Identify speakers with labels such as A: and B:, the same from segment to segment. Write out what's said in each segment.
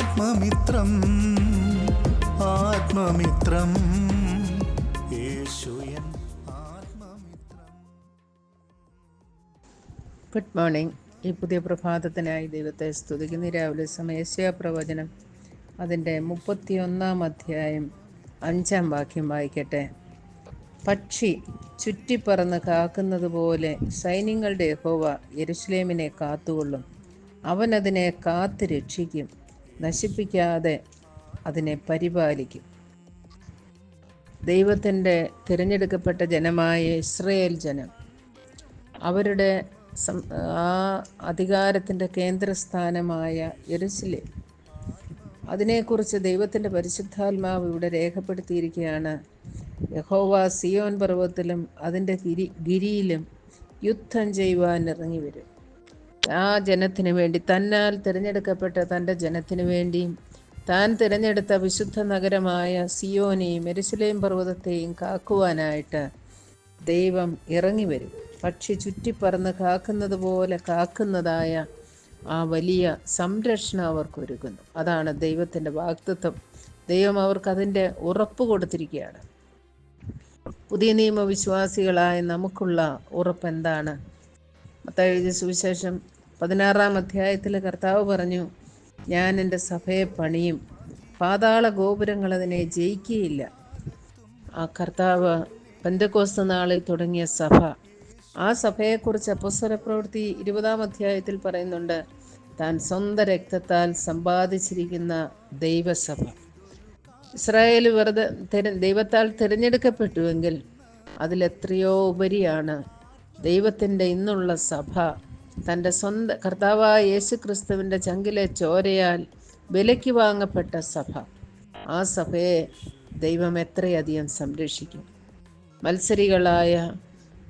A: ആത്മമിത്രം ആത്മമിത്രം. യേശുയൻ ആത്മമിത്രം.
B: Good morning ഈ പുതിയ പ്രഭാതത്തിനായി ദൈവത്തെ സ്തുതിക്കുന്ന. രാവിലെ സമയസ്യ പ്രവചനം. അതിന്റെ മുപ്പത്തിയൊന്നാം അധ്യായം അഞ്ചാം വാക്യം വായിക്കട്ടെ. പക്ഷി ചുറ്റിപ്പറന്ന് കാക്കുന്നത് പോലെ സൈന്യങ്ങളുടെ യഹോവ യെരുഷലേമിനെ കാത്തുകൊള്ളും. അവൻ അതിനെ കാത്ത് രക്ഷിക്കും. നശിപ്പിക്കാതെ അതിനെ പരിപാലിക്കും. ദൈവത്തിന്റെ തിരഞ്ഞെടുക്കപ്പെട്ട ജനമായ ഇസ്രയേൽ ജനം അവരുടെ ആ അധികാരത്തിന്റെ കേന്ദ്രസ്ഥാനമായ എരുസിലെ അതിനെക്കുറിച്ച് ദൈവത്തിന്റെ പരിശുദ്ധാത്മാവ് ഇവിടെ രേഖപ്പെടുത്തിയിരിക്കുകയാണ്. യഹോവ സിയോൻ പർവതത്തിലും അതിന്റെ ഗിരി ഗിരിയിലും യുദ്ധം ചെയ്യുവാൻ ഇറങ്ങി വരും. ആ ജനത്തിന് വേണ്ടി തന്നാൽ തിരഞ്ഞെടുക്കപ്പെട്ട തന്റെ ജനത്തിന് വേണ്ടിയും താൻ തിരഞ്ഞെടുത്ത വിശുദ്ധ നഗരമായ സിയോനെയും എരുസലേം പർവതത്തെയും കാക്കുവാനായിട്ട് ദൈവം ഇറങ്ങി വരും. പക്ഷി ചുറ്റിപ്പറന്ന് കാക്കുന്നത് പോലെ കാക്കുന്നതായ ആ വലിയ സംരക്ഷണം അവർക്ക് ഒരുക്കുന്നു. അതാണ് ദൈവത്തിന്റെ വാക്തത്വം ദൈവം അവർക്ക് അതിന്റെ ഉറപ്പ് കൊടുത്തിരിക്കുകയാണ്. പുതിയ നിയമവിശ്വാസികളായ നമുക്കുള്ള ഉറപ്പ് എന്താണ് മത്തായി എഴുതിയ സുവിശേഷം പതിനാറാം അധ്യായത്തിൽ കർത്താവ് പറഞ്ഞു ഞാൻ എന്റെ സഭയെ പണിയും പാതാള ഗോപുരങ്ങൾ അതിനെ ജയിക്കുകയില്ല. ആ കർത്താവ് പെന്തക്കോസ് നാളിൽ തുടങ്ങിയ സഭ. ആ സഭയെക്കുറിച്ച് അപ്പസ്വര പ്രവൃത്തി ഇരുപതാം അധ്യായത്തിൽ പറയുന്നുണ്ട് താൻ സ്വന്തം രക്തത്താൽ സമ്പാദിച്ചിരിക്കുന്ന ദൈവസഭ. ഇസ്രായേൽ വെറുതെ ദൈവത്താൽ തിരഞ്ഞെടുക്കപ്പെട്ടുവെങ്കിൽ അതിലെത്രയോ ഉപരിയാണ് ദൈവത്തിന്റെ ഇന്നുള്ള സഭ തന്റെ സ്വന്തം കർത്താവായ യേശു ക്രിസ്തുവിന്റെ ചങ്കിലെ ചോരയാൽ വിലയ്ക്ക് വാങ്ങപ്പെട്ട സഭ. ആ സഭയെ ദൈവം എത്രയധികം സംരക്ഷിക്കും. മത്സരികളായ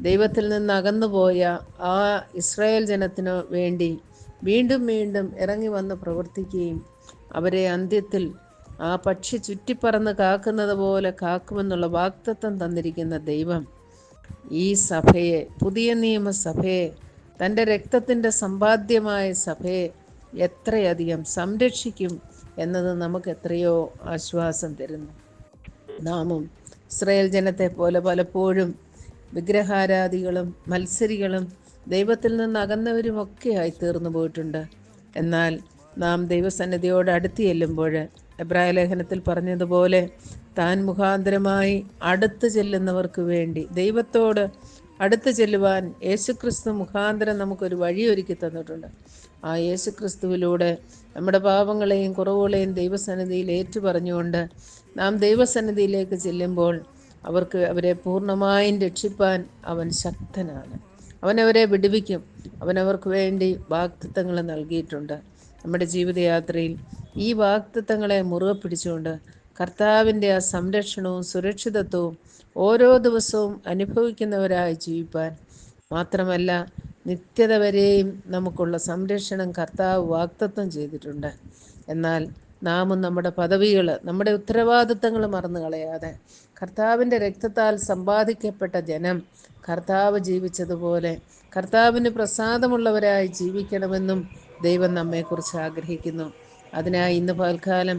B: ദൈവത്തിൽ നിന്ന് അകന്നുപോയ ആ ഇസ്രായേൽ ജനത്തിനു വേണ്ടി വീണ്ടും വീണ്ടും ഇറങ്ങി വന്ന് പ്രവർത്തിക്കുകയും അവരെ അന്ത്യത്തിൽ ആ പക്ഷി ചുറ്റിപ്പറന്ന് കാക്കുന്നത് പോലെ കാക്കുമെന്നുള്ള വാക്തത്വം തന്നിരിക്കുന്ന ദൈവം ഈ സഭയെ പുതിയ നിയമസഭയെ തന്റെ രക്തത്തിന്റെ സമ്പാദ്യമായ സഭയെ എത്രയധികം സംരക്ഷിക്കും എന്നത് നമുക്ക് എത്രയോ ആശ്വാസം തരുന്നു. നാമും ഇസ്രയേൽ ജനത്തെ പോലെ പലപ്പോഴും വിഗ്രഹാരാധികളും മത്സരികളും ദൈവത്തിൽ നിന്ന് അകന്നവരുമൊക്കെയായി തീർന്നു പോയിട്ടുണ്ട്. എന്നാൽ നാം ദൈവസന്നിധിയോട് അടുത്ത് ചെല്ലുമ്പോൾ എബ്രായ ലേഖനത്തിൽ പറഞ്ഞതുപോലെ താൻ മുഖാന്തരമായി അടുത്ത് ചെല്ലുന്നവർക്ക് വേണ്ടി ദൈവത്തോട് അടുത്ത് ചെല്ലുവാൻ യേശുക്രിസ്തു മുഖാന്തരം നമുക്കൊരു വഴിയൊരുക്കി തന്നിട്ടുണ്ട്. ആ യേശുക്രിസ്തുവിലൂടെ നമ്മുടെ പാപങ്ങളെയും കുറവുകളെയും ദൈവസന്നിധിയിൽ ഏറ്റു പറഞ്ഞുകൊണ്ട് നാം ദൈവസന്നിധിയിലേക്ക് ചെല്ലുമ്പോൾ അവർക്ക് അവരെ പൂർണമായും രക്ഷിപ്പാൻ അവൻ ശക്തനാണ്. അവനവരെ വിടുവിക്കും. അവനവർക്ക് വേണ്ടി വാക്തത്വങ്ങൾ നൽകിയിട്ടുണ്ട്. നമ്മുടെ ജീവിതയാത്രയിൽ ഈ വാക്തത്വങ്ങളെ മുറുകെ പിടിച്ചുകൊണ്ട് കർത്താവിന്റെ ആ സംരക്ഷണവും സുരക്ഷിതത്വവും ഓരോ ദിവസവും അനുഭവിക്കുന്നവരായി ജീവിപ്പാൻ മാത്രമല്ല നിത്യത വരെയും നമുക്കുള്ള സംരക്ഷണം കർത്താവ് വാക്തത്വം ചെയ്തിട്ടുണ്ട്. എന്നാൽ നാമും നമ്മുടെ പദവികൾ നമ്മുടെ ഉത്തരവാദിത്തങ്ങൾ മറന്നു കളയാതെ കർത്താവിന്റെ രക്തത്താൽ സമ്പാദിക്കപ്പെട്ട ജനം കർത്താവ് ജീവിച്ചതുപോലെ കർത്താവിന് പ്രസാദമുള്ളവരായി ജീവിക്കണമെന്നും ദൈവം നമ്മെക്കുറിച്ച് ആഗ്രഹിക്കുന്നു. അതിനായി ഇന്ന് പൽക്കാലം